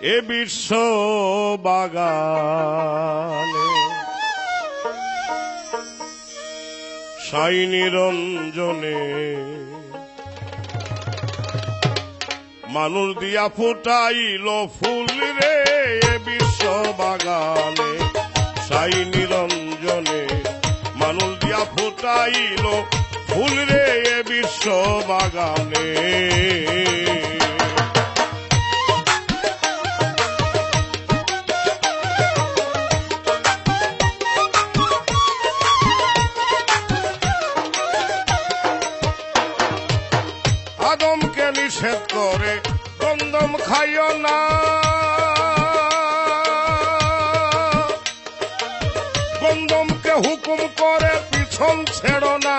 এ বিশ্ব বাগানে সাই নিরঞ্জনে মানুষ দিয়া ফুটাইল ফুল রে বিশ্ব বাগানে সাই নিরঞ্জনে মানুষ দিয়া ফুটাইল ফুল রে, এ বিশ্ব বাগানে। আদমকে নিষেধ করে কন্দম খাইও না। কন্দমকে হুকুম করে পিছন ছেড়ো না।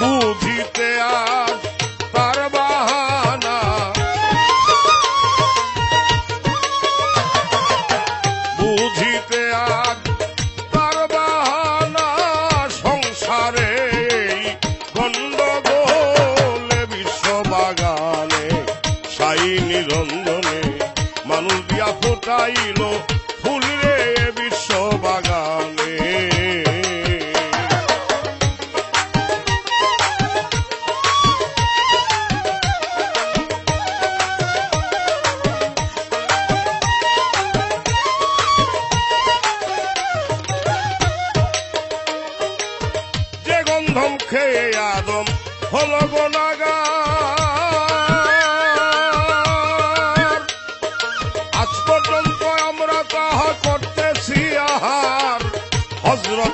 বুঝিতে আজ বাগানে সাই নিরঞ্জনে মানুষ দিয়া ফুটাইল ফুল রে বিশ্ব বাগানে গন্ধম খেয়ে আদম হল গোনাগার Nós virou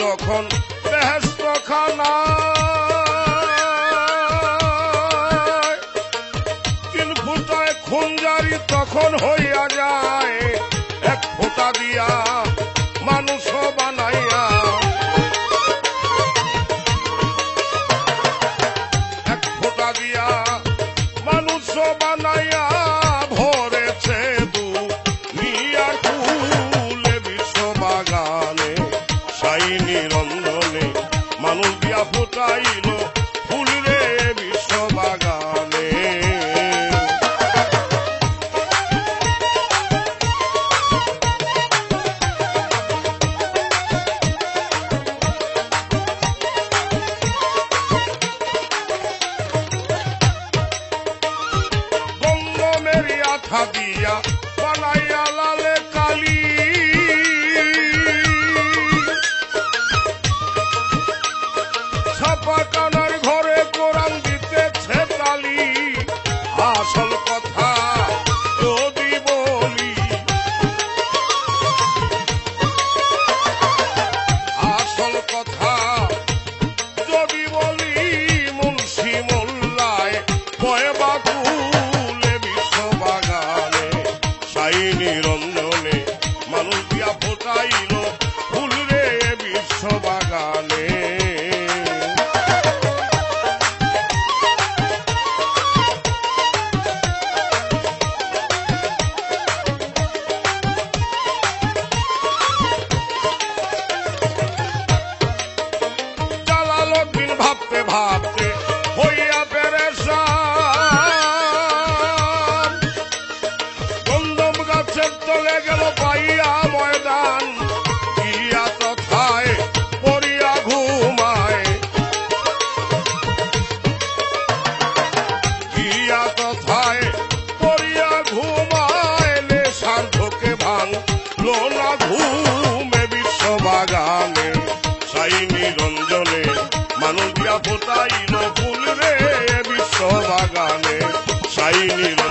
যখন বেহেস্ত খানা ফুটায় খুঞ্জারি তখন হইয়া যায়, এক ফোঁটা দিয়া মানুষ বানাইয়া। এক ফোঁটা দিয়া মানুষ বানাইয়া ফুটাইল ফুল রে বিশ্ব বাগানে গঙ্গমের আঠা গাছের তলে গেল পাইয়া ময়দান। গিয়া তথায় পড়িয়া ঘুমায়। গিয়া তথায় পড়িয়া ঘুমায় ভাঙ লোনা ঘুমে বিশ্ব বাগানে সাই নিরঞ্জনে মানুষ ফোটাইল ফুল রে বিশ্ব বাগানে সাই নিরঞ্জনে